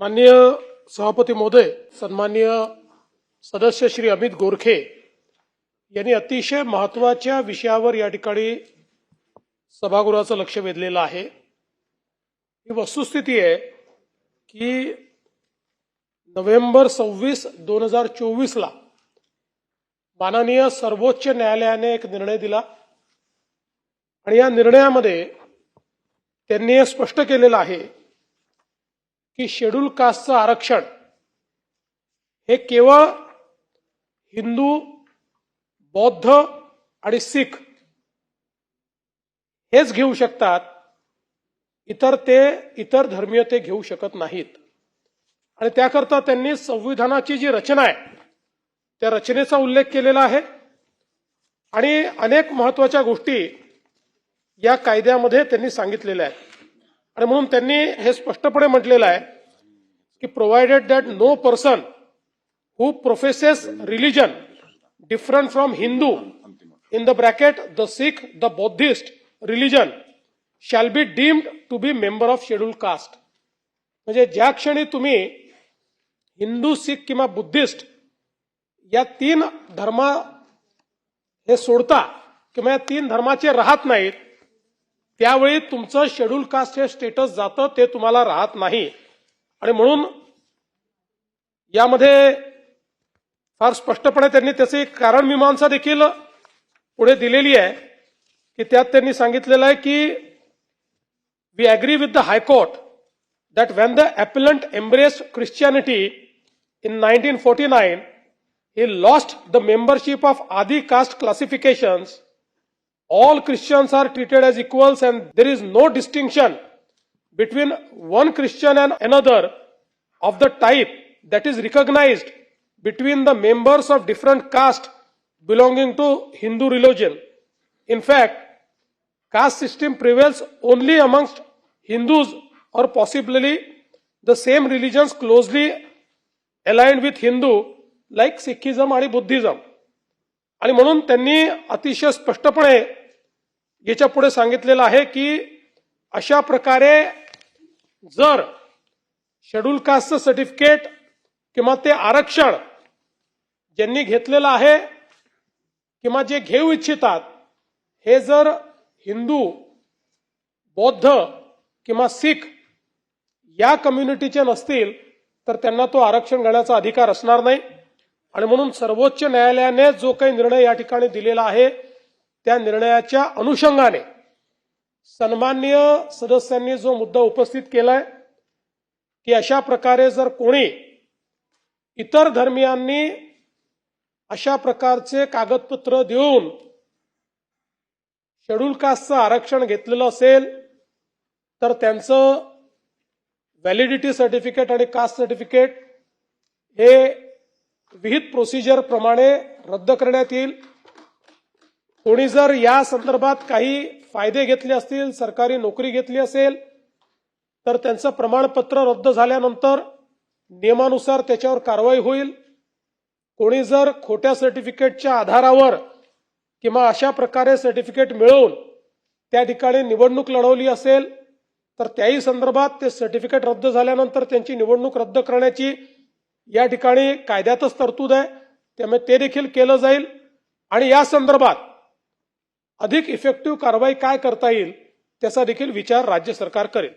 माननीय सभापती महोदय सन्माननीय सदस्य श्री अमित गोरखे यांनी अतिशय महत्त्वाच्या विषयावर या ठिकाणी सभागृहाचं लक्ष वेधलेलं आहे. ही वस्तुस्थिती आहे की नोव्हेंबर सव्वीस दोन हजार चोवीसला माननीय सर्वोच्च न्यायालयाने एक निर्णय दिला आणि या निर्णयामध्ये त्यांनी हे स्पष्ट केलेलं आहे की शेड्यूल कास्टचं आरक्षण हे केवळ हिंदू बौद्ध आणि सिख हेच घेऊ शकतात. इतर ते इतर धर्मीय ते घेऊ शकत नाहीत. आणि त्याकरता त्यांनी संविधानाची जी रचना आहे त्या रचनेचा उल्लेख केलेला आहे. आणि अनेक महत्त्वाच्या गोष्टी या कायद्यामध्ये त्यांनी सांगितलेल्या आहेत. आणि म्हणून त्यांनी हे स्पष्टपणे म्हटलेलं आहे की provided that no person who professes religion different from Hindu in the bracket the Sikh the Buddhist religion shall be deemed to be member of schedule caste म्हणजे ज्या क्षणी तुम्ही हिंदू सिख किंवा बुद्धिस्ट या तीन धर्मा हे सोडता किंवा या तीन धर्माचे राहत नाहीत त्यावेळी तुमचं शेड्यूल कास्ट हे स्टेटस जातं ते तुम्हाला राहत नाही आणि म्हणून यामध्ये फार स्पष्टपणे त्यांनी त्याची कारण मीमांसा देखील पुढे दिलेली आहे की त्यात त्यांनी सांगितलेलं आहे की we agree with the high court that when the appellant embraced Christianity in 1949, he lost the membership of Adi caste classifications. All Christians are treated as equals and there is no distinction between one Christian and another of the type that is recognized between the members of different caste belonging to Hindu religion. In fact, caste system prevails only amongst Hindus or possibly the same religions closely aligned with Hindu like Sikhism आणि Buddhism आणि म्हणून त्यांनी अतिशय स्पष्टपणे याच्यापुढे सांगितलेलं आहे की अशा प्रकारे जर शेड्यूल कास्टचं सर्टिफिकेट किंवा ते आरक्षण ज्यांनी घेतलेलं आहे किंवा जे घेऊ इच्छितात हे जर हिंदू बौद्ध किंवा सिख या कम्युनिटीचे नसतील तर त्यांना तो आरक्षण घेण्याचा अधिकार असणार नाही. आणि म्हणून सर्वोच्च न्यायालयाने जो काही निर्णय या ठिकाणी दिलेला आहे त्या निर्णयाच्या अनुषंगाने सन्माननीय सदस्यांनी जो मुद्दा उपस्थित केलाय की अशा प्रकारे जर कोणी इतर धर्मियांनी अशा प्रकारचे कागदपत्र देऊन शेड्यूल कास्टचं आरक्षण घेतलेलं असेल तर त्यांचं व्हॅलिडिटी सर्टिफिकेट आणि कास्ट सर्टिफिकेट हे विहित प्रोसिजर प्रमाणे रद्द करण्यात येईल. कोणी जर या संदर्भात काही फायदे घेतले असतील सरकारी नोकरी घेतली असेल तर त्यांचं प्रमाणपत्र रद्द झाल्यानंतर नियमानुसार त्याच्यावर कारवाई होईल. कोणी जर खोट्या सर्टिफिकेटच्या आधारावर किंवा अशा प्रकारे सर्टिफिकेट मिळवून त्या ठिकाणी निवडणूक लढवली असेल तर त्याही संदर्भात ते सर्टिफिकेट रद्द झाल्यानंतर त्यांची निवडणूक रद्द करण्याची या ठिकाणी कायद्यातच तरतूद आहे. त्यामुळे ते देखील केलं जाईल. आणि या संदर्भात अधिक इफेक्टिव्ह कारवाई काय करता येईल त्याचा देखील विचार राज्य सरकार करेल.